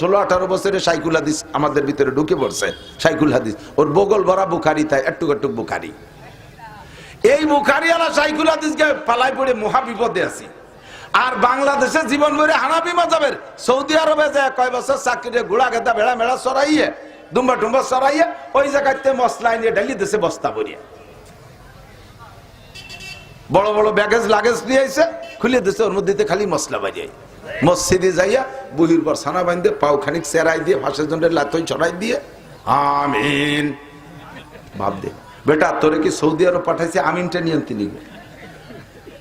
ষোলো, আঠারো বছরে সাইকুল হাদিস আমাদের ভিতরে ঢুকে পড়ছে, সাইকুল হাদিস। ওর বগল ভরা বুখারি, তাই একটু একটু বুখারি। এই বুখারি আলা সাইকুল হাদিসকে পালাই পড়ে মহা বিপদে আছি। আর বাংলাদেশে জীবন ভরে হানাবি মজাবের সৌদি আরবে যায়, কয় বছর চাকরিতে ঘোড়া গেদা, ভেড়া মেড়া সরাইয়ে, দুম্বা টুম্বা সরাইয়ে, ওই জায়গাতে মশলা নিয়ে ঢালি দেশে বস্তা ভরিয়ে। বড় বড় ব্যাগেজ, লাগেজ নিয়ে আইছে, খুলে দিছে, ওর মধ্যে খালি মশলা বাজিয়ে। মসজিদে যাইয়া বুহির পর সানা বাঁধে, পাও খানিক সেরাই দিয়ে, ফাঁসের জন্য লাতই ছড়াই দিয়ে, আমিন। ভাব দে। বেটা, তোরে কি সৌদি আরব পাঠাইছে? আমিনটা নিয়ন্ত্রণ নিবে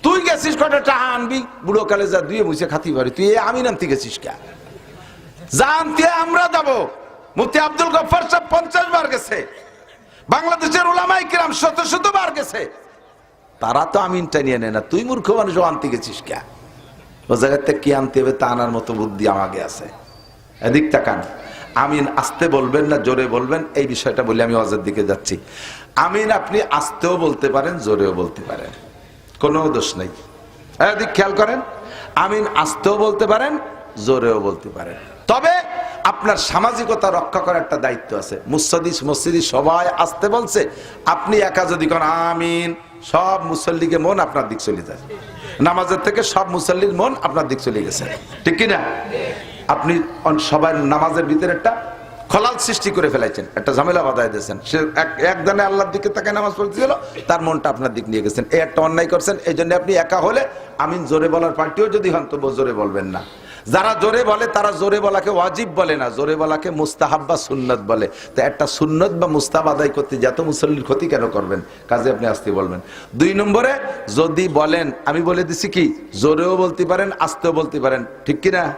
তুই গেছিস কটা? টাকা আনবি। বুড়ো কালে যা দুয়ে মুছে খাতি পারি তুই আমিন আনতে গেছিস কে? জানতে আমরা যাব। মুফতি আব্দুল গফার সাহেব পঞ্চাশ বার গেছে। বাংলাদেশের ওলামাই কিরাম শত শত বার গেছে। তারা তো আমিনটা নিয়ে নেয় না। তুই মূর্খ মানুষ আনতে গেছিস কে? ও জায়গাতে কি আনতে হবে? তা আনার মতো বুদ্ধি আমাকে আছে। এদিক তাকান। আমিন আসতে বলবেন না, জোরে বলবেন? এই বিষয়টা বলে আমি অজের দিকে যাচ্ছি। আমিন, আপনি আসতেও বলতে পারেন, জোরেও বলতে পারেন। কোনো দোষ নেই। এদিক খেয়াল করেন। আমিন আসতেও বলতে পারেন, জোরেও বলতে পারেন। তবে আপনার সামাজিকতা রক্ষা করার একটা দায়িত্ব আছে। মুসদিস মসজিদি সবাই আসতে বলছে। আপনি একা যদি কোন, আমিন। সব মুসল্লিকে মন আপনার দিক চলে যায়। নামাজের থেকে সব মুসল্লির মন আপনার দিক চলে গেছে। ঠিক কিনা? আপনি সবার নামাজের ভিতরে একটা খলাল সৃষ্টি করে ফেলাইছেন, একটা ঝামেলা বাধায় দিয়েছেন। সে এক একজনে আল্লাহর দিকে তাকে নামাজ পড়তেছিল, তার মনটা আপনার দিক নিয়ে গেছেন। এই একটা অন্যায় করছেন, এই জন্য আপনি একা হলে, আমিন জোরে বলার পার্টিও যদি হন তবু জোরে বলবেন না। যারা জোরে বলে, তারা জোরে বলাকে ওয়াজিব বলে না, জোরে বলাকে মুস্তাহাব বা সুন্নত বলে। তো একটা সুন্নত বা মুস্তাব আদায় করতে যত মুসল্লির ক্ষতি কেন করবেন? কাজে আপনি আসতে বলবেন। দুই নম্বরে, যদি বলেন, আমি বলে দিছি কি, জোরেও বলতে পারেন, আসতেও বলতে পারেন। ঠিক কি না?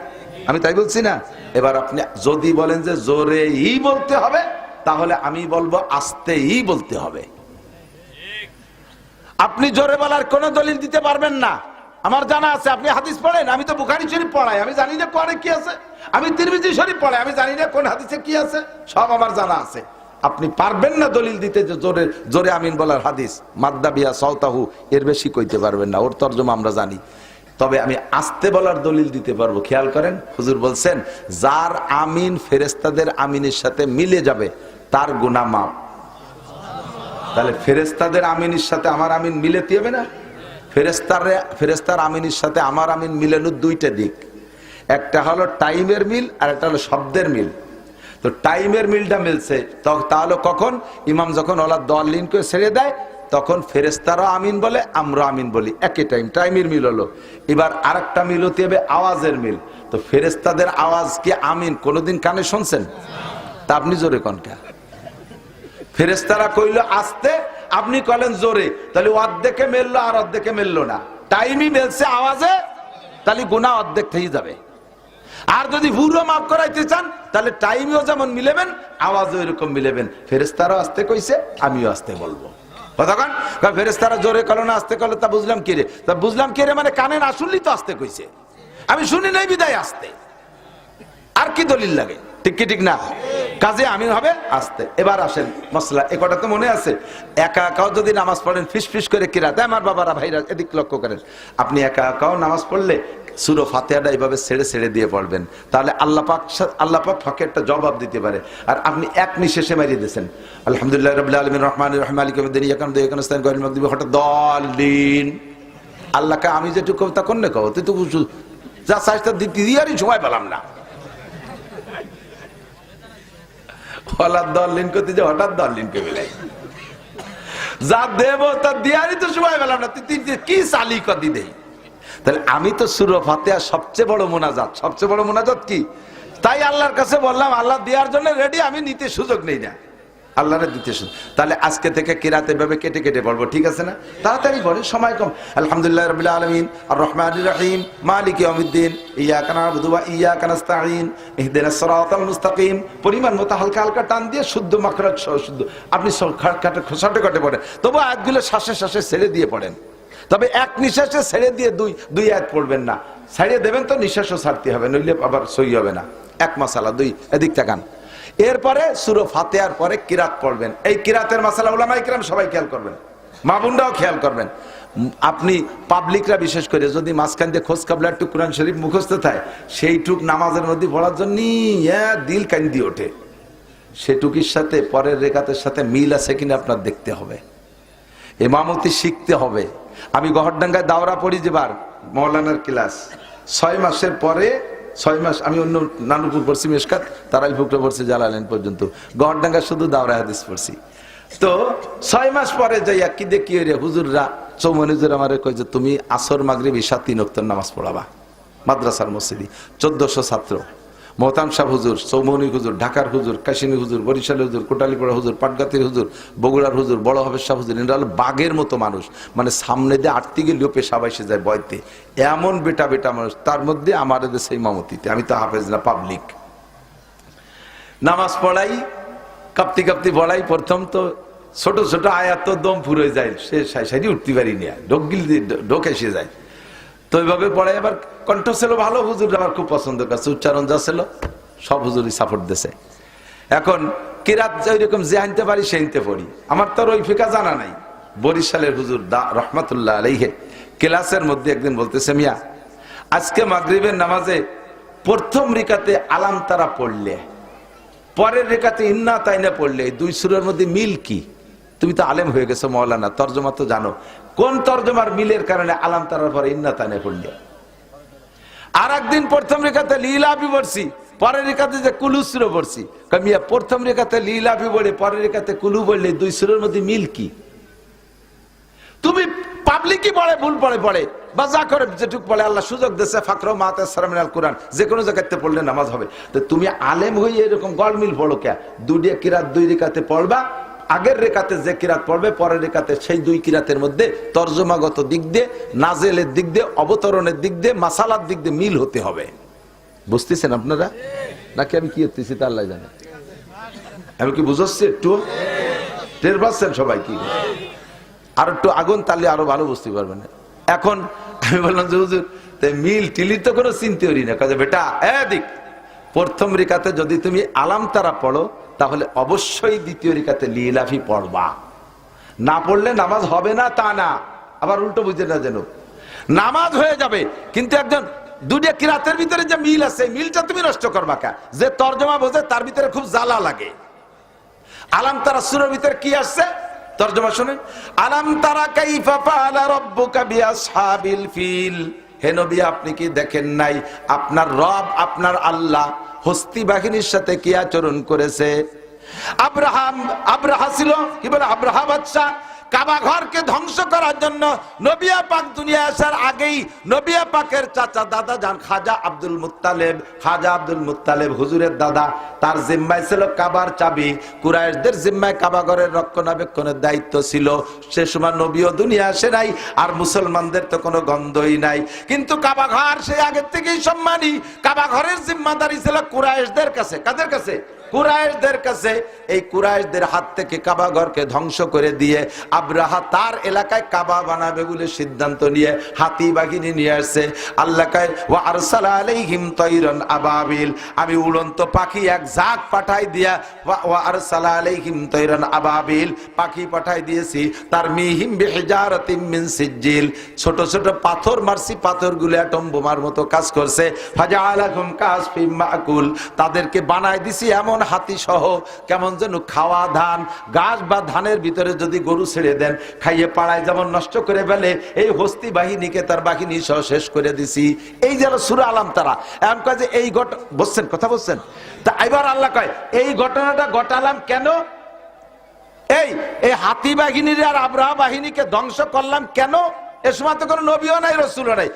আমি তাই বলছি না? এবার আপনি যদি বলেন যে জোরেই বলতে হবে, তাহলে আমি বলব আস্তেই বলতে হবে। আপনি জোরে বলার কোনো দলিল দিতে পারবেন না। আমার জানা আছে, আপনি হাদিস পড়েন, আমি তো বুখারি শরীফ পড়াই, আমি জানি না কোয়ারে কি আছে। আমি তিরমিজি শরীফ পড়াই, আমি জানি না কোন হাদিসে কি আছে, সব আমার জানা আছে। আপনি পারবেন না দলিল দিতে যে জোরে জোরে আমিন বলার হাদিস। মাদ্দা বিয়া সৌতাহু এর বেশি কইতে পারবেন না, ওর তর্জমা আমরা জানি। তবে আমি আস্তে বলার দলিল দিতে পারব, খেয়াল করেন, হুজুর বলছেন, যার আমিন ফেরেস্তাদের আমিনের সাথে মিলে যাবে, তার গুনাহ মাপ তাহলে ফেরেস্তাদের আমিনের সাথে আমার আমিন মিলেতে হবে না? ফেরেস্তার ফেরেস্তার আমিনের সাথে আমার আমিন মিলানোর দুইটা দিক। একটা হলো টাইমের মিল, আর একটা হলো শব্দের মিল। তো টাইমের মিলটা মিলছে। তাহলে কখন? ইমাম যখন ওলা দল লিন করে ছেড়ে দেয়, তখন ফেরেস্তারও আমিন বলে আমরা আমিন বলি। একই টাইম, টাইমের মিল হলো। এবার আরেকটা মিল হতে হবে আওয়াজের মিল। তো ফেরেস্তাদের আওয়াজ কি আমিন? কোনোদিন কানে শুনছেন? তা আপনি জোরে কনকা ফেরেস্তারা কইল, আসতে আপনি কলেন জোরে, তাহলে অর্ধেকে মেললো আর অর্ধেকে মেললো না। টাইমই মেলছে আওয়াজে, তাহলে গুণা অর্ধেক থেকে যাবে। আর যদি পুরো মাফ করাইতে চান, তাহলে টাইমও যেমন মিলেবেন, আওয়াজও এরকম মিলেবেন। ফেরেস্তারও আসতে কইছে, আমিও আসতে বলব। কতক্ষণ ফেরেস্তারা জোরে কলো না, আসতে কলো তা বুঝলাম কি রে? তা বুঝলাম কি রে মানে কানে না শুনলেই তো আসতে কইছে। আমি শুনি নাই বিদায় আসতে। আর কি দলিল লাগে? ঠিক কি, ঠিক না? কাজে আমি হবে, আসতে। এবার আসেন মশলা এ কটা তো মনে আছে। একা একাও যদি নামাজ পড়েন, ফিস ফিস করে কিরাতে আমার বাবারা, ভাইরা, এদিক লক্ষ্য করেন। আপনি একা একাও নামাজ পড়লে সুরো ফাতেহাটা এইভাবে ছেড়ে ছেড়ে দিয়ে পড়বেন। তাহলে আল্লাহ পাক সা- আল্লাহ পাক ফাঁকে একটা জবাব দিতে পারে। আর আপনি এক নিঃশেষে মারিয়ে দিয়েছেন। আলহামদুলিল্লাহ রবিল্লা আলমিন রহমান রহমান আলী কবিদিন ইয়াকান ইয়াকান ইস্তান গরিল মকদিবি আল্লাহকে আমি যেটুকু কবিতা কোন কব? তুই তো যা চাইছ তা দিতে দিয়ারই সময় পেলাম না। হলার দল লিন করতে যে হঠাৎ দল লিনকে বেলাই যা দেব তা দিয়ারই তো সময় পেলাম না। তুই তুই কি চালি কদি দেই? তাহলে আমি তো সুর ফাতেহা সবচেয়ে বড় মোনাজাত। সবচেয়ে বড় মোনাজাত কি? তাই আল্লাহর কাছে বললাম, আল্লাহ দেওয়ার জন্য রেডি আমি নিতে সুযোগ নেই না। আল্লাহরে দিতে সুযোগ তাহলে আজকে থেকে কিরাতে ভাবে কেটে কেটে পড়ব ঠিক আছে না? তাড়াতাড়ি পড়ে সময় কম। আলহামদুলিল্লাহ রবিল্লা আলমিন আর রহমান রহিম, মালিক ইয়াউমিদ্দিন ইয়া কানা বুধুবা ইয়া কানাস্তাইন ইহদিনাস সিরাতাল মুস্তাকিম। পরিমাণ মতো হালকা হালকা টান দিয়ে শুদ্ধ মাখরাজ সহ শুদ্ধ। আপনি খাটে খোসাটে কাটে পড়েন। তবু আয়াতগুলো শ্বাসে শ্বাসে ছেড়ে দিয়ে পড়েন। তবে এক নিঃশ্বাসে ছেড়ে দিয়ে দুই দুই আয়াত পড়বেন না। ছাড়িয়ে দেবেন তো নিঃশ্বাসও ছাড়তে হবে, নইলে আবার সই হবে না। এক মশালা, দুই। এদিক তাকান এরপরে সুরো ফাতেহার পরে কিরাত পড়বেন। এই কিরাতের মাসালা ওলামাই কিরাম সবাই খেয়াল করবেন। মা বোনরাও খেয়াল করবেন। আপনি পাবলিকরা বিশেষ করে যদি মাঝখান দিয়ে খোঁজ কাবলা একটু কোরআন শরীফ মুখস্থ থাকে, সেইটুক নামাজের মধ্যে পড়ার জন্য দিল কান্দি ওঠে। সেটুকির সাথে, পরের রেখাতের সাথে মিল আছে কিনা আপনার দেখতে হবে। এমামতি শিখতে হবে। আমি গহরডাঙ্গায় দাওরা পড়ি যেবার মৌলানার ক্লাস। ছয় মাসের পরে ছয় মাস, আমি অন্য নানুপুর পড়ছি মেশকাত তারাই ফুকরে পড়ছি জালালেন পর্যন্ত। গহরডাঙ্গা শুধু দাওরা হাদিস পড়ছি। তো ছয় মাস পরে যাইয়া কি দেখি রে হুজুররা চৌমন হুজুর আমার কই যে, তুমি আসর, মাগরিব বিশা তিন অক্তর নামাজ পড়াবা। মাদ্রাসার মসজিদি। চোদ্দশো ছাত্র। মোহতাম সাহ হুজুর চৌমনি হুজুর, ঢাকার হুজুর, কাশিনী হুজুর, বরিশালের হুজুর কোটালীপাড়া হুজুর, পাটগাতির হুজুর, বগুড়ার হুজুর, বড় হবের শাহ হুজুর এরা হলো বাঘের মতো মানুষ। মানে সামনে দিয়ে আটতে গেলেও পেশাব এসে যায় বয়তে। এমন বেটা বেটা মানুষ, তার মধ্যে আমার সেই মামতিতে। আমি তো হাফেজ না পাবলিক নামাজ পড়াই, কাঁপতি কাঁপতি পড়াই, প্রথম তো ছোট ছোট আয়াত দম ফুরে যায়, সে সাইডে উঠতে পারি না। ঢোক গিল ঢোক এসে যায়। তো এইভাবে পড়ে এবার কণ্ঠ ছিল ভালো হুজুর আমার খুব পছন্দ করছে উচ্চারণ যা ছিল, সব হুজুরই সাপোর্ট দিছে। এখন কিরাত ওইরকম যে আনতে পারি, সে আনতে পড়ি। আমার তো ওই ফিকা জানা নাই। বরিশালের হুজুর দা রহমতুল্লাহ আলাইহে ক্লাসের মধ্যে একদিন বলতেছে, মিয়া, আজকে মাগরিবের নামাজে প্রথম রেখাতে আলাম তারা পড়লে, পরের রেখাতে ইন্না তাইনা পড়লে দুই সুরের মধ্যে মিল কি? তুমি তো আলেম হয়ে গেছো, মৌলানা, তর্জমা তো জানো। কোন তর্জমার মিলের কারণে আলাম তারার পরে ইন্না তাইনা পড়লে আর একদিন প্রথম রেখাতে লীলাভি পড়ছি পরের রেখাতে যে কুলু সুর পড়ছি কামিয়া প্রথম রেখাতে লীলাভি পড়ে পরের রেখাতে কুলু বললে দুই সুরের মধ্যে মিল কি? তুমি পাবলিকই পড়ে ভুল পড়ে পড়ে বা যা করে যেটুক পড়ে আল্লাহ সুযোগ দিচ্ছে ফাকর মাতে সারামিনাল কোরআন। যে কোনো জায়গাতে পড়লে নামাজ হবে। তো তুমি আলেম হয়ে এরকম গড়মিল পড়ো কে? দুইটা কিরাত দুই রেখাতে পড়বা আগের রেখাতে যে কিরাত পড়বে, পরের রেখাতে সেই দুই কিরাতের মধ্যে তর্জমাগত দিক দিয়ে, নাজেলের দিক দিয়ে, অবতরণের দিক দিয়ে, মাসালার দিক দিয়ে মিল হতে হবে। বুঝতেছেন আপনারা? নাকি আমি কি করতেছি তা আল্লাহ জানে। আমি কি বুঝাচ্ছি একটু? টের পাচ্ছেন সবাই কি আর একটু আগুন তাহলে আরও ভালো বুঝতে পারবেন। এখন আমি বললাম যে, হুজুর মিল টিলি তো কোনো চিনতে পারি না। কাজে বেটা, এদিক প্রথম রেখাতে যদি তুমি আলাম তারা পড়ো, তাহলে অবশ্যই দ্বিতীয় রেখাতে লিলাফি পড়বা। না পড়লে নামাজ হবে না, তা না। আবার উল্টো বুঝে না যেন। নামাজ হয়ে যাবে, কিন্তু একজন দুটিয়া কিরাতের ভিতরে যে মিল আছে, মিলটা তুমি নষ্ট করবা কা? যে তর্জমা বোঝে, তার ভিতরে খুব জ্বালা লাগে। আলাম তারা সুরের ভিতরে কি আসছে? তর্জমা শুনে আলাম তারা কাইফা ফাআলা রাব্বুকা বিআসহাবিল ফিল। হে নবী, আপনি কি দেখেন নাই? আপনার রব, আপনার আল্লাহ হস্তি বাহিনীর সাথে কি আচরণ করেছে? আব্রাহাম, আব্রাহা ছিল, কি বলে? আব্রাহা বাদশা কাবা ঘরকে ধ্বংস করার জন্য নবিয়া পাক দুনিয়া আসার আগেই নবিয়া পাকের চাচা দাদা যান খাজা আব্দুল মুত্তালেব, খাজা আব্দুল মুত্তালেব হুজুরের দাদা, তার জিম্মায় ছিল কাবার চাবি। কুরাইশদের জিম্মায় কাবা ঘরের রক্ষণাবেক্ষণের দায়িত্ব ছিল। সে সময় নবীও দুনিয়া আসে নাই, আর মুসলমানদের তো কোনো গন্ধই নাই। কিন্তু কাবা ঘর সে আগের থেকেই সম্মানী। কাবা ঘরের জিম্মাদারি ছিল কুরাইশদের কাছে। কাদের কাছে? কুরাইশদের কাছে এই কুরাইশদের হাত থেকে কাবা ঘরকে ধ্বংস করে দিয়ে আব্রাহা তার এলাকায় কাবা বানাবে বলে সিদ্ধান্ত নিয়ে হাতি বাহিনী নিয়ে আসছে। আল্লাহকায় ও আরসালা আলাইহিম তৈরন আবাবিল। আমি উড়ন্ত পাখি এক ঝাঁক পাঠাই দিয়া ও আরসালা আলাইহিম তৈরন আবাবিল। পাখি পাঠাই দিয়েছি তার মিহিম বিহিজারাতিম মিন সিজ্জিল। ছোট ছোট পাথর মারছি, পাথরগুলো অ্যাটম বোমার মতো কাজ করছে। ফাজালাকুম কাসফিম মাকুল। তাদেরকে বানাই দিছি এমন হাতি সহ, কেমন যেন খাওয়া ধান, গাছ বা ধানের ভিতরে যদি গরু ছেড়ে দেন, খাইয়ে পাড়ায় যেমন নষ্ট করে ফেলে, এই হস্তি বাহিনীকে তার বাহিনী সহ শেষ করে দিছি। এই যেন সুরা আলাম তারা এমন কয় যে এই ঘট বলছেন কথা বলছেন? তা এবার আল্লাহ কয়, এই ঘটনাটা ঘটালাম কেন? এই এই হাতি বাহিনীর আর আব্রাহা বাহিনীকে ধ্বংস করলাম কেন? এ সময় তো কোনো নবীও নাই, রসুলও নাই।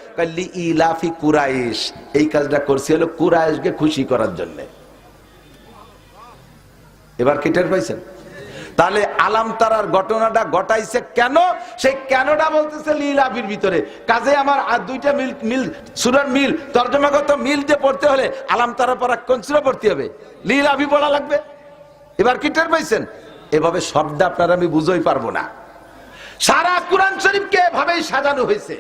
ইলাফি কুরাইশ। এই কাজটা করছি হলো কুরাইশকে খুশি করার জন্য। এবার কি টের পাইছেন? তাহলে আলাম তারার ঘটনাটা ঘটাইছে কেন? সেই কেনটা বলতেছে লীলাবির ভিতরে। কাজে আমার আর দুইটা মিল মিল, সুরার মিল, তর্জমাগত মিল যে পড়তে হলে আলাম তারা পড়া কোন সুরা পড়তে হবে? লীলাভি পড়া লাগবে। এবার কি টের পাইছেন? এভাবে শব্দ আপনার আমি বুঝই পারব না। সারা কোরআন শরীফকে এভাবেই সাজানো হয়েছে।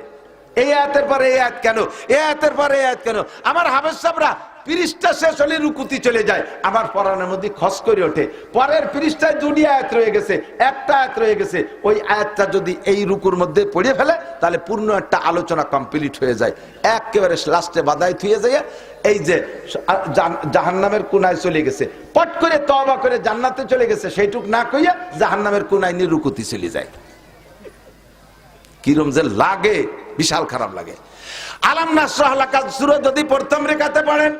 এই আয়াতের পরে এই আয়াত কেন? এই আয়াতের পরে এই আয়াত কেন? আমার হাফেজ সাহরা পৃষ্ঠা শেষ হলে রুকুতি চলে যায়। আবার পড়ানোর মধ্যে খস করে ওঠে। পরের পৃষ্ঠায় দুটি আয়াত রয়ে গেছে, একটা আয়াত রয়ে গেছে। ওই আয়াতটা যদি এই রুকুর মধ্যে পড়ে ফেলে, তাহলে পূর্ণ একটা আলোচনা কমপ্লিট হয়ে যায়। একেবারে লাস্টে বাধাই থুয়ে যায় এই যে জাহান্নামের কোনায় চলে গেছে। পট করে তবা করে জান্নাতে চলে গেছে। সেইটুক না কইয়া জাহান্নামের কোনায় নিয়ে রুকুতি চলে যায়। কিরম যে লাগে, বিশাল খারাপ লাগে। আলাম নাসরাহ যদি প্রথম রেখাতে পড়েন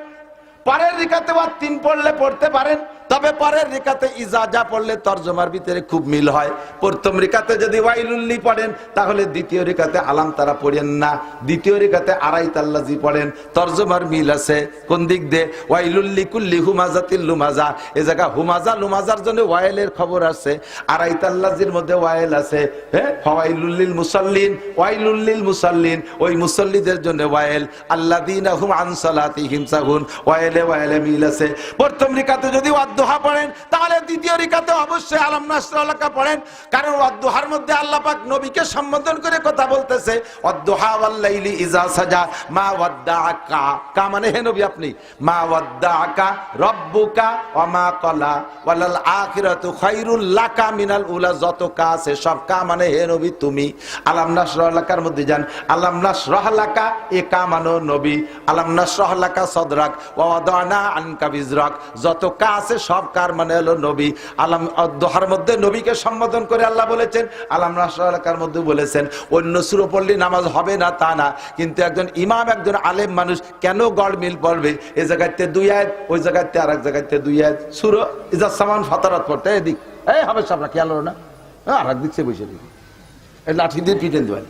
পরের রিকাতে বা তিন পড়লে পড়তে পারেন। তবে পরের রেখাতে ইজাজা পড়লে তর্জমার ভিতরে খুব মিল হয়। প্রথম রেখাতে যদি ওয়াইলুল্লি পড়েন, তাহলে দ্বিতীয় রেখাতে আলাম তারা পড়েন না। দ্বিতীয় রেখাতে আড়াই তাল্লাজি পড়েন। তর্জমার মিল আছে। কোন দিক দিয়ে? ওয়াইলুল্লি কুল্লি হুমাজাতিল লুমাজা। এ জায়গা হুমাজা, লুমাজার জন্য ওয়াইলের খবর আছে। আড়াই তাল্লাজির মধ্যে ওয়াইল আছে। হ্যাঁ ওয়াইলুল্লিল মুসাল্লিন ওয়াইলুল্লিল মুসাল্লিন। ওই মুসল্লিদের জন্য ওয়াইল। আল্লাদিন হুম আনসালাতি হিমসাহুন ওয়াইলে ওয়াইলে মিল আছে। প্রথম রেখাতে যদি ওয়াদ্দোহা পড়েন, তাহলে দ্বিতীয় রিকাতে অবশ্যই আলম নাসরাল্লাহকে পড়েন। কারণ ওয়াদ্দোহার মধ্যে আল্লাহ পাক নবীকে সম্বোধন করে কথা বলতেছে ওয়াদ্দোহা ওয়াল্লাইলি ইজা সাজা, মা ওয়াদ্দাআকা। কা মানে হে নবী আপনি? মা ওয়াদ্দাআকা রব্বুকা ওয়া মা ক্বালা ওয়ালাল আখিরাতু খায়রুল লাকা মিনাল উলা। যত কা আছে সব কা মানে হে নবী তুমি। আলাম নাসরাল্লাহর মধ্যে যান, আলাম নাসরাহলাকা এ কা মানো নবী। আলাম নাসরাহলাকা সদরাক, ওয়া ওয়াদানা আনকা বিজরাক। যত কা আছে সব কার মানে হলো নবী? আলাম দোহার মধ্যে নবীকে সম্বোধন করে আল্লাহ বলেছেন, আলাম রাসার মধ্যে বলেছেন, অন্য সুরো পড়লে নামাজ হবে না তা না, কিন্তু একজন ইমাম, একজন আলেম মানুষ কেন গড় মিল পড়বে? এ জায়গাতে দুই আয়াত, ওই জায়গাতে আর এক জায়গাতে দুই আয়াত। সুরো ইজার সামান ফাতারাত পড়তে এদিক এই হবে সামনা খেয়াল না। আর এক দিক সে বসে দিবি লাঠি দিয়ে পিটেন দেবেন।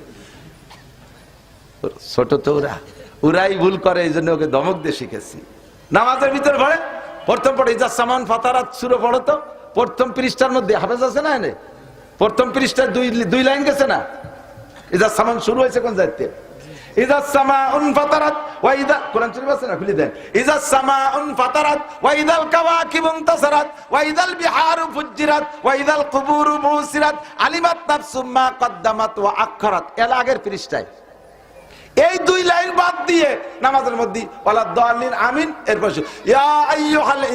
ছোট তো ওরা। ওরাই ভুল করে, এই জন্য ওকে দমক দিয়ে শিখেছি। নামাজের ভিতরে পড়ে। প্রথম পড়ে সামান ফাতারাত সুরে পড়ো তো, প্রথম পৃষ্ঠার মধ্যে হাফেজ আছে না এনে? প্রথম পৃষ্ঠার দুই দুই লাইন গেছে না? ইজাজ সামান শুরু হয়েছে কোন যাইতে ইজাজ সামাউন ফাতারাত ওয়া ইদা কোরআন শরীফ আছে না? খুলে দেন। ইজাজ সামাউন ফাতারাত আলিমাত কদ্দামাত ওয়া আখরাত। এর আগের পৃষ্ঠায়। এই দুই লাইন বাদ দিয়ে নামাজের মধ্যে ওয়ালা দাল্লিন আমিন, এরপর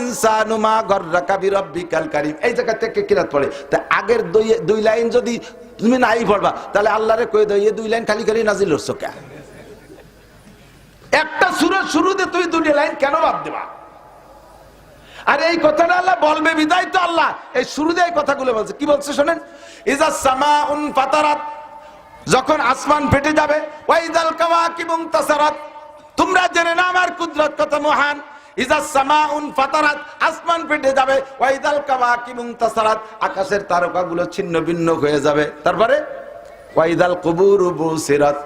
ইনসানু মা গাররাকা বিরাব্বিকাল কারীম। এই জায়গা থেকে কিরাত পড়ে। তা আগের দুই দুই লাইন যদি তুমি নাই পড়বা, তাহলে আল্লাহরে কই দাও, এই দুই লাইন খালি খালি নাজিল হচ্ছে কে একটা সুরের শুরুতে তুই দুটি লাইন কেন বাদ দেবা? আর এই কথাটা আল্লাহ বলবে, বিদায় তো আল্লাহ। এই শুরুতে এই কথাগুলো বলছে। কি বলছে শোনেন? ইজা সামাউন ফাতারাত যখন আসমান ফেটে যাবে ওয়াইদাল কাওয়াকিবুন তাসারাত তোমরা জেনে না আমার কুদরত কত মহান। ইজা সামাউন ফাতারাত, আসমান ফেটে যাবে ওয়াইদাল কাওয়াকিবুন তাসারাত আকাশের তারকাগুলো ছিন্ন ভিন্ন হয়ে যাবে। তারপরে ওয়াইদাল কুবুরু বুসিরাত।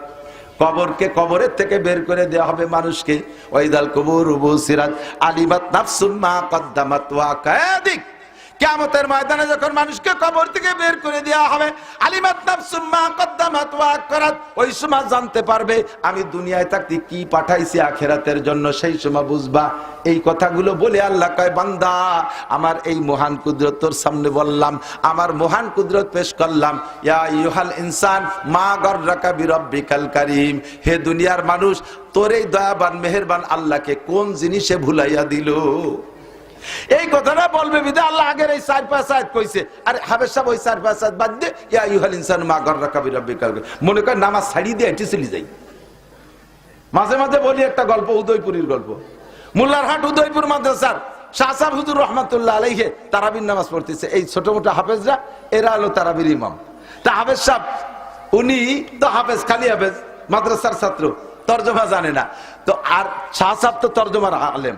কবরকে কবরের থেকে বের করে দেওয়া হবে মানুষকে। ওয়াইদাল কুবুরু বুসিরাত। আলিমাত নাফসুম মা কদ্দামাত ওয়া কাদিক কিয়ামতের ময়দানে যখন মানুষকে কবর থেকে বের করে দেওয়া হবে, আলিমাত ওই সময় জানতে পারবে, আমি দুনিয়ায় থাকতে কি পাঠাইছি আখেরাতের জন্য, সেই সময় বুঝবা। এই কথাগুলো বলে আল্লাহ কয়, বান্দা, আমার এই মহান কুদরত তোর সামনে বললাম, আমার মহান কুদরত পেশ করলাম। ইয়া ইনসান, মা গররাকা বিরব্বিকাল কারীম। হে দুনিয়ার মানুষ, তোর এই দয়াবান, মেহেরবান আল্লাহকে কোন জিনিসে ভুলাইয়া দিল? এই কথাটা বলবে বিদে, আল্লাহ আগের এই চার পাঁচ আয়াত কইছে। আর হাবের সাহেব, ওই চার পাঁচ আয়াত বাদ দিয়ে ইয়া ইউহাল ইনসান মা গর রাখা বিরব্বি কালকে মনে করেন নামাজ ছাড়িয়ে দিয়ে এটি চলে যাই। মাঝে মাঝে বলি একটা গল্প, উদয়পুরীর গল্প। মোল্লার হাট উদয়পুর মাদ্রাসার শাহসাব হুজুর রহমাতুল্লাহ আলাইহে তারাবির নামাজ পড়তেছে। এই ছোট মোটো হাফেজরা, এরা হলো তারাবির ইমাম। তা হাফেজ সাহেব, উনি তো হাফেজ, খালি হাফেজ, মাদ্রাসার ছাত্র, তর্জমা জানে না। তো আর শাহ সাহেব তো তর্জমার আলেম।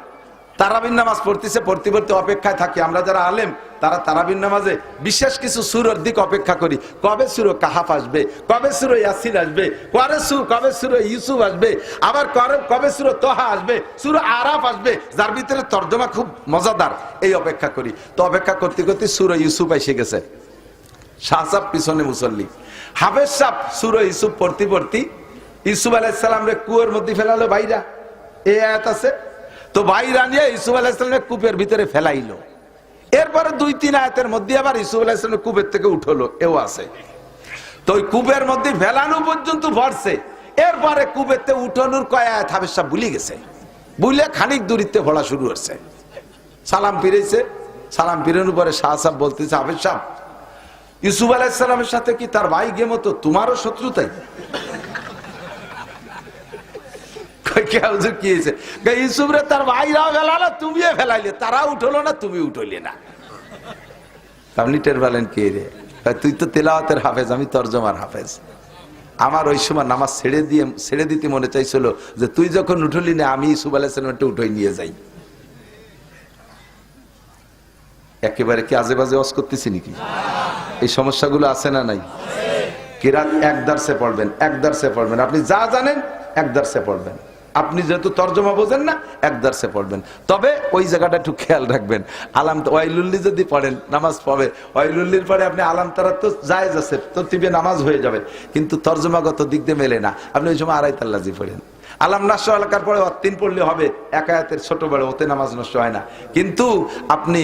তারাবিন নামাজ পড়তেছে, পড়তে পড়তে অপেক্ষায় থাকে। আমরা যারা আলেম, তারা তারাবিন নামাজে বিশেষ কিছু সুরের দিক অপেক্ষা করি। কবে সুর কাহাফ আসবে? কবে সুর ইয়াসির আসবে? কবে সুর কবে সুর ইউসুফ আসবে? আবার কবে কবে সুর তোহা আসবে? সুর আরাফ আসবে? যার ভিতরে তর্জমা খুব মজাদার। এই অপেক্ষা করি। তো অপেক্ষা করতে করতে সুর ইউসুফ এসে গেছে। শাহসাব পিছনে মুসল্লি। হাফেজ সাহ সুর ইউসুফ পড়তে পড়তে ইউসুফ আলাইসালাম রে কুয়োর মধ্যে ফেলালো বাইরা এই আয়াত আছে? তো বাইরা নিয়ে ইসুফ আলাহিসামের কূপের ভিতরে ফেলাইলো। এরপরে দুই, তিন আয়াতের মধ্যে আবার ইসুফ আলাহিসামের কূপের থেকে উঠল, এও আছে। তো ওই কূপের মধ্যে ফেলানো পর্যন্ত ভরছে। এরপরে থেকে উঠানোর কয় আয়াত হাবেশা ভুলে গেছে। বুঝলে খানিক দূরিত্বে ভরা শুরু হচ্ছে। সালাম ফিরেছে, সালাম ফিরানোর পরে শাহ সাহেব বলতেছে, হাফেজ সাহেব, ইউসুফ আলাইসালামের সাথে কি তার ভাই গে মতো তোমারও শত্রুতাই কে হুজুর কি হয়েছে? ইউসুফ রে তার ভাইরাও ফেলালো তুমিও ফেলাইলে তারা উঠল না তুমি উঠলে না। আপনি টের পেলেন কে রে? তুই তো তেলাওয়াতের হাফেজ, আমি তর্জমার হাফেজ। আমার ওই সময় নামাজ ছেড়ে দিয়ে, ছেড়ে দিতে মনে চাইছিল যে তুই যখন উঠলি না, আমি ইসুফ আলাইসালামটা উঠোই নিয়ে যাই। একেবারে কি আজে বাজে অস করতেছি নাকি? এই সমস্যাগুলো আছে না নাই? কিরাত এক দার্সে পড়বেন, এক দার্সে পড়বেন। আপনি যা জানেন, এক দার্সে পড়বেন। আপনি যেহেতু তর্জমা বোঝেন না, এক দার্সে পড়বেন। তবে ওই জায়গাটা একটু খেয়াল রাখবেন। আলাম ওয়াইলুল্লি যদি পড়েন, নামাজ পাবে ওয়াইলুল্লির পরে আপনি আলাম তারা তো জায়েজ আছে, তো টিভি নামাজ হয়ে যাবে। কিন্তু তর্জমাগত দিক দিয়ে মেলে না। আপনি ওই সময় আড়াই তাল্লাজি পড়েন। আলাম নাস্য এলাকার পরে অত্তিন পড়লে হবে, একায়াতের ছোট বড় ওতে নামাজ নষ্ট হয় না। কিন্তু আপনি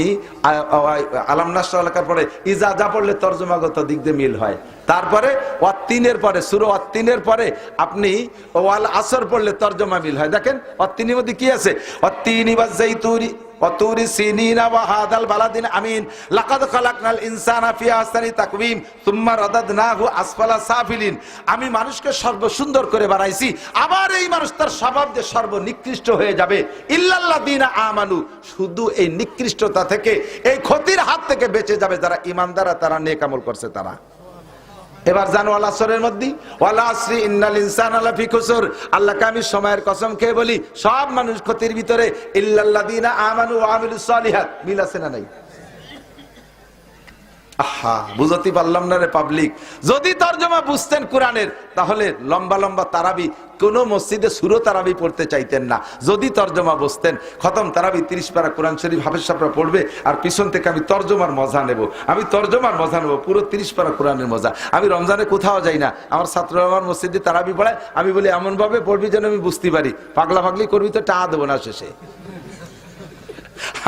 আলাম নাস্য এলাকার পরে ইজা যা পড়লে তর্জমাগত দিক দিয়ে মিল হয়। তারপরে অত্তিনের পরে, সুরো অত্তিনের পরে আপনি ওয়াল আসর পড়লে তর্জমা মিল হয়। দেখেন, অত্তিনের মধ্যে কি আছে? অত্তিনি বা জাইতুরি অতুরি সিনিনা ওয়া হাদাল বালাদিন আমিন লাকাদ খালাকনাল ইনসানা ফি আহসানি তাকওয়িম সুম্মা রাদাদনাহু আসফালা সাফিলিন আমি মানুষকে সর্ব সুন্দর করে বানাইছি। আবার এই মানুষ তার স্বভাব যে সর্বনিকৃষ্ট হয়ে যাবে। ইল্লাল্লাযিনা আমানু, শুধু এই নিকৃষ্টতা থেকে, এই ক্ষতির হাত থেকে বেঁচে যাবে যারা ইমানদারা তারা নেক আমল করছে তারা। এবার জানো আল্লাহ সরের মধ্যে, ওয়ালা ইন্নাল ইনসান আল্লাহ ফিকুসুর আল্লাহকে আমি সময়ের কসম খেয়ে বলি, সব মানুষ ক্ষতির ভিতরে, ইল্লাল্লাযিনা আমানু আমিলু সালিহাত। মিল আছে না নাই? আহা, বুঝতে পারলাম না রে পাবলিক। যদি তর্জমা বুঝতেন কোরআনের, তাহলে লম্বা লম্বা তারাবি কোন মসজিদে সুরো তারাবি পড়তে চাইতেন না। যদি তর্জমা বসতেন, খতম তারাবি তিরিশ পারা কোরআন শরীফ, হাফেজ সাহরা পড়বে, আর পিছন থেকে আমি তর্জমার মজা নেব। আমি তর্জমার মজা নেব, পুরো তিরিশ পারা কোরআনের মজা। আমি রমজানে কোথাও যাই না। আমার ছাত্র আমার মসজিদে তারাবি পড়ায়, আমি বলি, এমনভাবে পড়বি যেন আমি বুঝতে পারি। পাগলা পাগলি করবি তো টা দেবো না শেষে।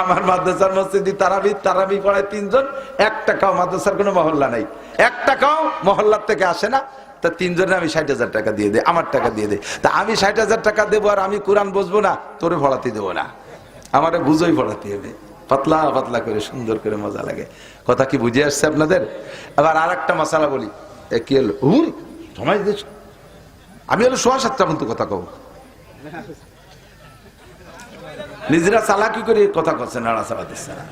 আমার মাদ্রাসার মসজিদে তারাবি তারাবি পড়ায় তিনজন, এক টাকাও মাদ্রাসার কোনো মহল্লা নাই। এক টাকাও মহল্লার থেকে আসে না। তা তিনজনে আমি ষাট হাজার টাকা দিয়ে দেয় আমার টাকা দিয়ে দেয় তা আমি ষাট হাজার টাকা দেবো আর আমি কোরআন বসবো না, তোরে ভরাতে দেবো না। আমারে বুঝোই ভরাতে হবে। পাতলা পাতলা করে, সুন্দর করে মজা লাগে। কথা কি বুঝে আসছে আপনাদের? আবার আর একটা মশালা বলি। কি হলো? হুম সময় দিয়েছ আমি হলো সোয়া সাতটা পর্যন্ত কথা কব। নিজেরা চালাকি করে কথা করছে নাড়া চালা দিচ্ছে না।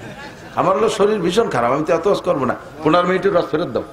আমার হলো শরীর ভীষণ খারাপ, আমি তো এত করব না। পনেরো মিনিটের রস ফেরত দাও।